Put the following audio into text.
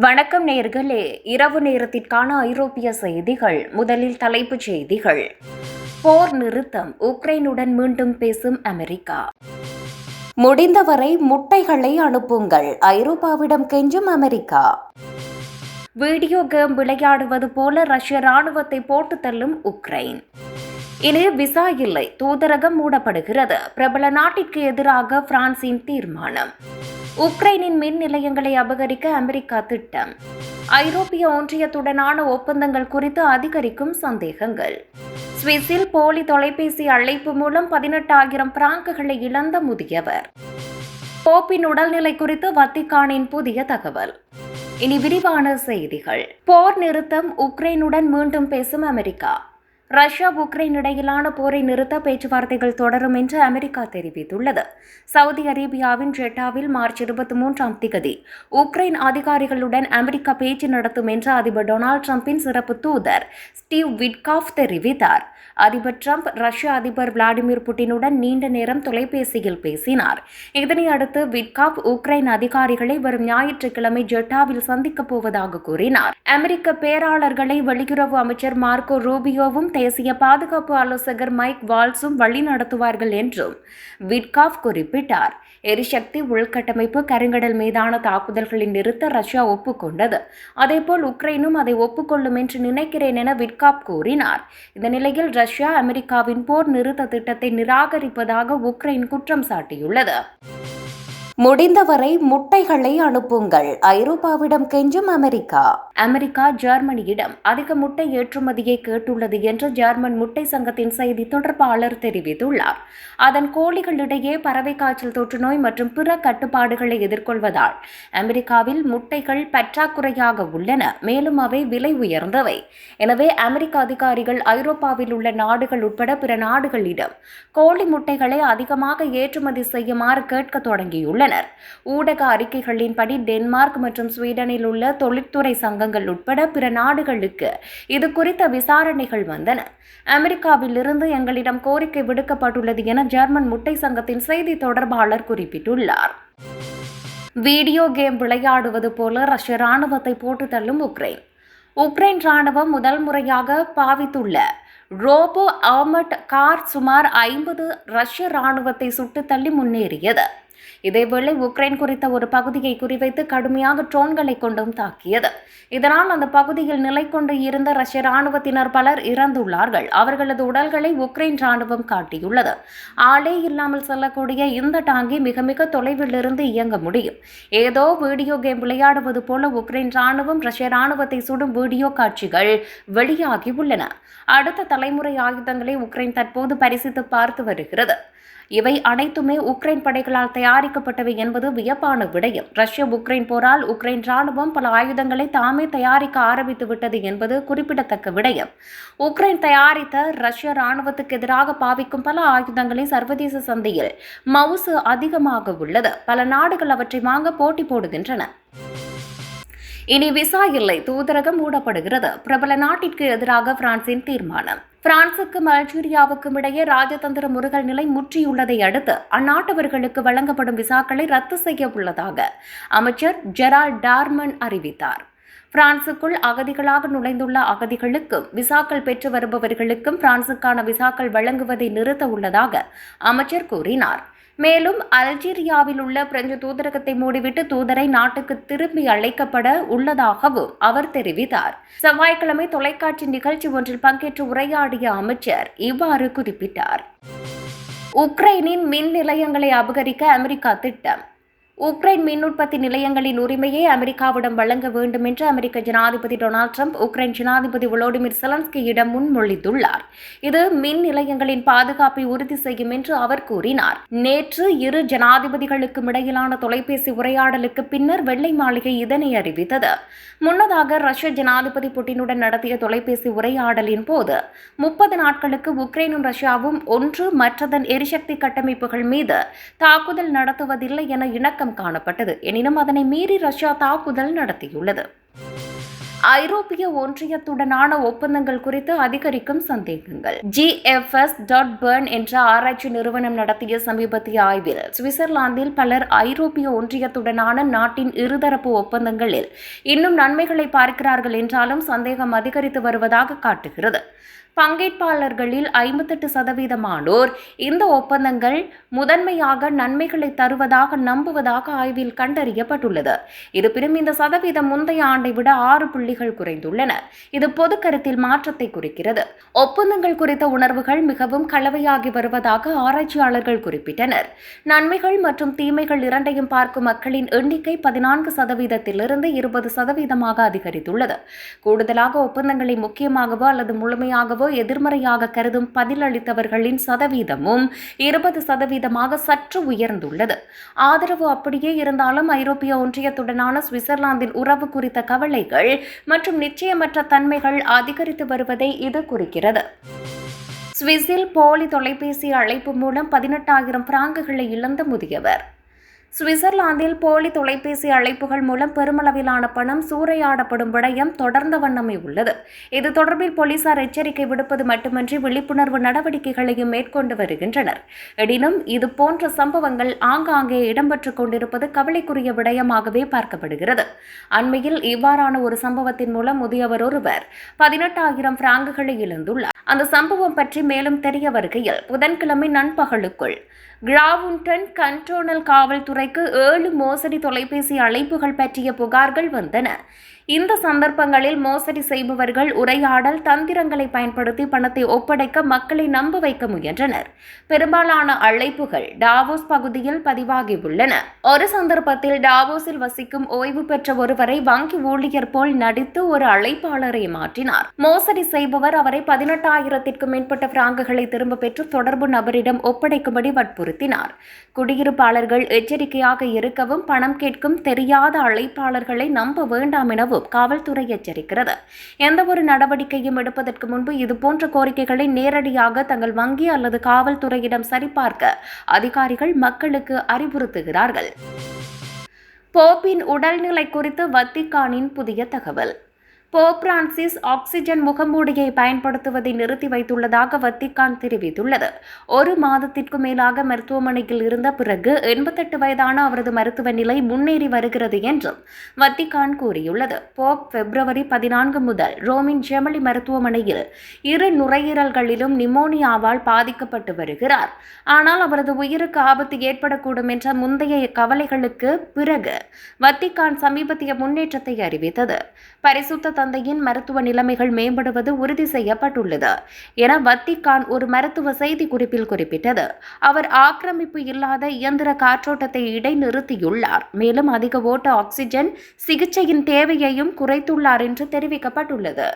வணக்கம் நேர்களே. இரவு நேரத்திற்கான ஐரோப்பிய செய்திகள் முதலில் தலைப்புச் செய்திகள். போர் நிறுத்தம் உக்ரைனுடன் மீண்டும் பேசும் அமெரிக்கா. முடிந்தவரை முட்டைகளை அனுப்புங்கள் ஐரோப்பாவிடம் கெஞ்சும் அமெரிக்கா. வீடியோ கேம் விளையாடுவது போல ரஷ்ய ராணுவத்தை போட்டு தள்ளும் உக்ரைன். இனி விசா இல்லை தூதரகம் மூடப்படுகிறது. பிரபல நாட்டிற்கு எதிராக பிரான்சின் தீர்மானம். உக்ரைனின் மின் நிலையங்களை அபகரிக்க அமெரிக்கா திட்டம். ஐரோப்பிய ஒன்றியத்துடனான ஒப்பந்தங்கள் குறித்து அதிகரிக்கும் சந்தேகங்கள். சுவிஸில் போலி தொலைபேசி அழைப்பு மூலம் பதினெட்டாயிரம் பிராங்குகளை இழந்த முதியவர். போப்பின் உடல்நிலை குறித்து வத்திக்கானின் புதிய தகவல். இனி விரிவான செய்திகள். போர் நிறுத்தம் உக்ரைனுடன் மீண்டும் பேசும் அமெரிக்கா. ரஷ்யா உக்ரைன் இடையிலான போரை நிறுத்த பேச்சுவார்த்தைகள் தொடரும் என்று அமெரிக்கா தெரிவித்துள்ளது. சவுதி அரேபியாவின் ஜெட்டாவில் மார்ச் இருபத்தி மூன்றாம் திகதி உக்ரைன் அதிகாரிகளுடன் அமெரிக்கா பேச்சு நடத்தும் என்று அதிபர் டொனால்டு டிரம்பின் சிறப்பு தூதர் ஸ்டீவ் விட்காஃப் தெரிவித்தார். அதிபர் டிரம்ப் ரஷ்ய அதிபர் விளாடிமிர் புட்டினுடன் நீண்ட நேரம் தொலைபேசியில் பேசினார். இதனையடுத்து விட்காப் உக்ரைன் அதிகாரிகளை வரும் ஞாயிற்றுக்கிழமை ஜெட்டாவில் சந்திக்கப் போவதாக கூறினார். அமெரிக்க பேராளர்களை வெளியுறவு அமைச்சர் மார்க்கோ ரூபியோவும் தேசிய பாதுகாப்பு ஆலோசகர் மைக் வால்ஸும் வழி நடத்துவார்கள் என்றும் விட்காஃப் குறிப்பிட்டார். எரிசக்தி உள்கட்டமைப்பு கருங்கடல் மீதான தாக்குதல்களை நிறுத்த ரஷ்யா ஒப்புக்கொண்டது. அதேபோல் உக்ரைனும் அதை ஒப்புக்கொள்ளும் என்று நினைக்கிறேன் என விட்காப் கூறினார். இந்த நிலையில் ரஷ்யா அமெரிக்காவின் போர் நிறுத்த திட்டத்தை நிராகரிப்பதாக உக்ரைன் குற்றம் சாட்டியுள்ளது. முடிந்தவரை முட்டைகளை அனுப்புங்கள். ஐரோப்பாவிடம் கெஞ்சும் அமெரிக்கா. அமெரிக்கா ஜெர்மனியிடம் அதிக முட்டை ஏற்றுமதியை கேட்டுள்ளது என்று ஜெர்மன் முட்டை சங்கத்தின் செய்தி தொடர்பாளர் தெரிவித்துள்ளார். அதன் கோழிகளிடையே பறவை காய்ச்சல் தொற்றுநோய் மற்றும் பிற கட்டுப்பாடுகளை எதிர்கொள்வதால் அமெரிக்காவில் முட்டைகள் பற்றாக்குறையாக உள்ளன. மேலும் அவை விலை உயர்ந்தவை. எனவே அமெரிக்க அதிகாரிகள் ஐரோப்பாவில் உள்ள நாடுகள் உட்பட பிற நாடுகளிடம் கோழி முட்டைகளை அதிகமாக ஏற்றுமதி செய்யுமாறு கேட்க தொடங்கியுள்ளனர். ஊடக அறிக்கைகளின்படி டென்மார்க் மற்றும் ஸ்வீடனில் உள்ள தொழிற்துறை சங்கங்கள் உட்பட பிற நாடுகளுக்கு இது குறித்த விசாரணைகள் வந்தன. அமெரிக்காவிலிருந்து எங்களிடம் கோரிக்கை விடுக்கப்பட்டுள்ளது என ஜெர்மன் முட்டை சங்கத்தின் செய்தி தொடர்பாளர் குறிப்பிட்டுள்ளார். வீடியோ கேம் விளையாடுவது போல ரஷ்ய ராணுவத்தை போட்டு தள்ளும் உக்ரைன். உக்ரைன் ராணுவம் முதல் முறையாக பாவித்துள்ள ரோபோ ஆமட் கார் சுமார் ஐம்பது ரஷ்ய ராணுவத்தை சுட்டு தள்ளி முன்னேறியது. இதேவேளை உக்ரைன் குறித்த ஒரு பகுதியை குறிவைத்து கடுமையாக ட்ரோன்களை கொண்டும் தாக்கியது. இதனால் அந்த பகுதியில் நிலை கொண்டு இருந்த ரஷ்ய ராணுவத்தினர் பலர் இறந்துள்ளார்கள். அவர்களது உடல்களை உக்ரைன் ராணுவம் காட்டியுள்ளது. ஆளே இல்லாமல் செல்லக்கூடிய இந்த டாங்கி மிக மிக தொலைவில் இருந்து இயங்க முடியும். ஏதோ வீடியோ கேம் விளையாடுவது போல உக்ரைன் ராணுவம் ரஷ்ய ராணுவத்தை சுடும் வீடியோ காட்சிகள் வெளியாகி உள்ளன அடுத்த தலைமுறை ஆயுதங்களை உக்ரைன் தற்போது பரிசித்து பார்த்து வருகிறது. இவை அனைத்துமே உக்ரைன் படைகளால் தயாரிக்கப்பட்டவை என்பது வியப்பான விடயம். ரஷ்ய உக்ரைன் போரால் உக்ரைன் ராணுவம் பல ஆயுதங்களை தாமே தயாரிக்க ஆரம்பித்து விட்டது என்பது குறிப்பிடத்தக்க விடயம். உக்ரைன் தயாரித்த ரஷ்ய ராணுவத்துக்கு எதிராக பாவிக்கும் பல ஆயுதங்களை சர்வதேச சந்தையில் மவுசு அதிகமாக உள்ளது. பல நாடுகள் அவற்றை வாங்க போட்டி போடுகின்றன. இனி விசா இல்லை. தூதரகம் மூடப்படுகிறது. பிரபல நாட்டிற்கு எதிராக பிரான்சின் தீர்மானம். பிரான்சுக்கும் அல்ஜீரியாவுக்கும் இடையே ராஜதந்திர முருகல் நிலை முற்றியுள்ளதை அடுத்து அந்நாட்டவர்களுக்கு வழங்கப்படும் விசாக்களை ரத்து செய்ய உள்ளதாக அமைச்சர் ஜெரால் டார்மன் அறிவித்தார். பிரான்சுக்குள் அகதிகளாக நுழைந்துள்ள அகதிகளுக்கும் விசாக்கள் பெற்று வருபவர்களுக்கும் பிரான்சுக்கான விசாக்கள் வழங்குவதை நிறுத்த உள்ளதாக அமைச்சர் கூறினார். மேலும் அல்ஜீரியாவில் உள்ள பிரெஞ்சு தூதரகத்தை மூடிவிட்டு தூதரை நாட்டுக்கு திரும்பி அழைக்கப்பட உள்ளதாகவும் அவர் தெரிவித்தார். செவ்வாய்க்கிழமை தொலைக்காட்சி நிகழ்ச்சி ஒன்றில் பங்கேற்று உரையாடிய அமைச்சர் இவ்வாறு குறிப்பிட்டார். உக்ரைனின் மின் நிலையங்களை அபகரிக்க அமெரிக்கா திட்டம். உக்ரைன் மின் உற்பத்தி நிலையங்களின் உரிமையை அமெரிக்காவிடம் வழங்க வேண்டும் என்று அமெரிக்க ஜனாதிபதி டொனால்டு ட்ரம்ப் உக்ரைன் ஜனாதிபதி வொலோடிமிர் செலன்ஸ்கியிடம் முன்மொழிந்துள்ளார். இது மின் நிலையங்களின் பாதுகாப்பை உறுதி செய்யும் என்று அவர் கூறினார். நேற்று இரு ஜனாதிபதிகளுக்கும் இடையிலான தொலைபேசி உரையாடலுக்கு பின்னர் வெள்ளை மாளிகை இதனை அறிவித்தது. முன்னதாக ரஷ்ய ஜனாதிபதி புட்டினுடன் நடத்திய தொலைபேசி உரையாடலின் போது முப்பது நாட்களுக்கு உக்ரைனும் ரஷ்யாவும் ஒன்று மற்றதன் எரிசக்தி கட்டமைப்புகள் மீது தாக்குதல் நடத்துவதில்லை என இணக்கம் காணப்பட்டது. எனினும் அதனை மீறி ரஷ்யா தாக்குதல் நடத்தியுள்ளது. ஐரோப்பிய ஒன்றியத்துடனான ஒப்பந்தங்கள் குறித்து அதிகரிக்கும் சந்தேகங்கள். ஜிஎஃப்எஸ் டாட் பர்ன் என்ற ஆராய்ச்சி நிறுவனம் நடத்திய சமீபத்திய ஆய்வில் சுவிட்சர்லாந்தில் பலர் ஐரோப்பிய ஒன்றியத்துடனான நாட்டின் இருதரப்பு ஒப்பந்தங்களில் இன்னும் நன்மைகளை பார்க்கிறார்கள் என்றாலும் சந்தேகம் அதிகரித்து வருவதாக காட்டுகிறது. பங்கேற்பாளர்களில் ஐம்பத்தெட்டு சதவீதமானோர் இந்த ஒப்பந்தங்கள் முதன்மையாக நன்மைகளை தருவதாக நம்புவதாக ஆய்வில் கண்டறியப்பட்டுள்ளது. இருப்பினும் இந்த சதவீதம் முந்தைய ஆண்டை விட ஆறு புள்ளி புள்ளிகள் குறைந்துள்ளன. இது பொது கருத்தில் மாற்றத்தை குறிக்கிறது. ஒப்பந்தங்கள் குறித்த உணர்வுகள் மிகவும் கலவையாகி வருவதாக ஆராய்ச்சியாளர்கள் குறிப்பிட்டனர். நன்மைகள் மற்றும் தீமைகள் இரண்டையும் பார்க்கும் மக்களின் எண்ணிக்கை பதினான்கு சதவீதத்திலிருந்து இருபது சதவீதமாக அதிகரித்துள்ளது. கூடுதலாக ஒப்பந்தங்களை முக்கியமாகவோ அல்லது முழுமையாகவோ எதிர்மறையாக கருதும் பதிலளித்தவர்களின் சதவீதமும் இருபது சதவீதமாக சற்று உயர்ந்துள்ளது. ஆதரவு அப்படியே இருந்தாலும் ஐரோப்பிய ஒன்றியத்துடனான சுவிட்சர்லாந்தின் உறவு குறித்த கவலைகள் மற்றும் நிச்சயமற்ற தன்மைகள் அதிகரித்து வருவதை இது குறிக்கிறது. சுவிஸில் போலி தொலைபேசி அழைப்பு மூலம் பதினெட்டாயிரம் பிராங்குகளை இழந்த முதியவர். சுவிட்சர்லாந்தில் போலி தொலைபேசி அழைப்புகள் மூலம் பெருமளவிலான பணம் சூறையாடப்படும் விடயம் தொடர்ந்த வண்ணமே உள்ளது. இது தொடர்பில் போலீசார் எச்சரிக்கை விடுப்பது மட்டுமின்றி விழிப்புணர்வு நடவடிக்கைகளையும் மேற்கொண்டு வருகின்றனர். எனினும் இது போன்ற சம்பவங்கள் ஆங்காங்கே இடம்பெற்றுக் கொண்டிருப்பது கவலைக்குரிய விடயமாகவே பார்க்கப்படுகிறது. அண்மையில் இவ்வாறான ஒரு சம்பவத்தின் மூலம் முதியவர் ஒருவர் பதினெட்டாயிரம் பிராங்குகளை இழந்துள்ளார். அந்த சம்பவம் பற்றி மேலும் தெரிய வருகையில் புதன்கிழமை நண்பகலுக்குள் கிராவுண்டன் கண்டோனல் துறைக்கு ஏழு மோசடி தொலைபேசி அழைப்புகள் பற்றிய புகார்கள் வந்தன. இந்த சந்தர்ப்பங்களில் மோசடி செய்பவர்கள் உரையாடல் தந்திரங்களை பயன்படுத்தி பணத்தை ஒப்படைக்க மக்களை நம்ப வைக்க முயன்றனர். பெரும்பாலான அழைப்புகள் டாவோஸ் பகுதியில் பதிவாகியுள்ளன. ஒரு சந்தர்ப்பத்தில் டாவோஸில் வசிக்கும் ஓய்வு பெற்ற ஒருவரை வங்கி ஊழியர் போல் நடித்து ஒரு அழைப்பாளரை மாற்றினார். மோசடி செய்பவர் அவரை பதினெட்டாயிரத்திற்கும் மேற்பட்ட பிராங்குகளை திரும்ப பெற்று தொடர்பு நபரிடம் ஒப்படைக்கும்படி வற்புறுத்தினார். குடியிருப்பாளர்கள் எச்சரிக்கையாக இருக்கவும் பணம் கேட்கும் தெரியாத அழைப்பாளர்களை நம்ப வேண்டாம் எனவும் காவல்துறை எச்சரிக்கிறது. எந்தவொரு நடவடிக்கையும் எடுப்பதற்கு முன்பு இதுபோன்ற கோரிக்கைகளை நேரடியாக தங்கள் வங்கி அல்லது காவல்துறையிடம் சரிபார்க்க அதிகாரிகள் மக்களுக்கு அறிவுறுத்துகிறார்கள். போப்பின் உடல்நிலை குறித்து வத்திக்கானின் புதிய தகவல். போப் பிரான்சிஸ் ஆக்சிஜன் முகமூடியை பயன்படுத்துவதை நிறுத்தி வைத்துள்ளதாக வத்திக்கான் தெரிவித்துள்ளது. ஒரு மாதத்திற்கு மேலாக மருத்துவமனையில் இருந்த பிறகு எண்பத்தெட்டு வயதான அவரது மருத்துவ நிலை முன்னேறி வருகிறது என்றும் வத்திக்கான் கூறியுள்ளது. போப் பிப்ரவரி பதினான்கு முதல் ரோமின் ஜெமலி மருத்துவமனையில் இரு நுரையீரல்களிலும் நிமோனியாவால் பாதிக்கப்பட்டு வருகிறார். ஆனால் அவரது உயிருக்கு ஆபத்து ஏற்படக்கூடும் என்ற முந்தைய கவலைகளுக்கு பிறகு வத்திக்கான் சமீபத்திய முன்னேற்றத்தை அறிவித்தது. பரிசுத்த தந்தையின் மருத்துவ நிலைமைகள் மேம்படுவது உறுதி செய்யப்பட்டுள்ளது என வத்திக்கான் ஒரு மருத்துவ செய்தி குறிப்பில் குறிப்பிட்டது. அவர் ஆக்கிரமிப்பு இல்லாத இயந்திர காற்றோட்டத்தை இடைநிறுத்தியுள்ளார். மேலும் அதிக ஓட்ட ஆக்சிஜன் சிகிச்சையின் தேவையையும் குறைத்துள்ளார் என்று தெரிவிக்கப்பட்டுள்ளது.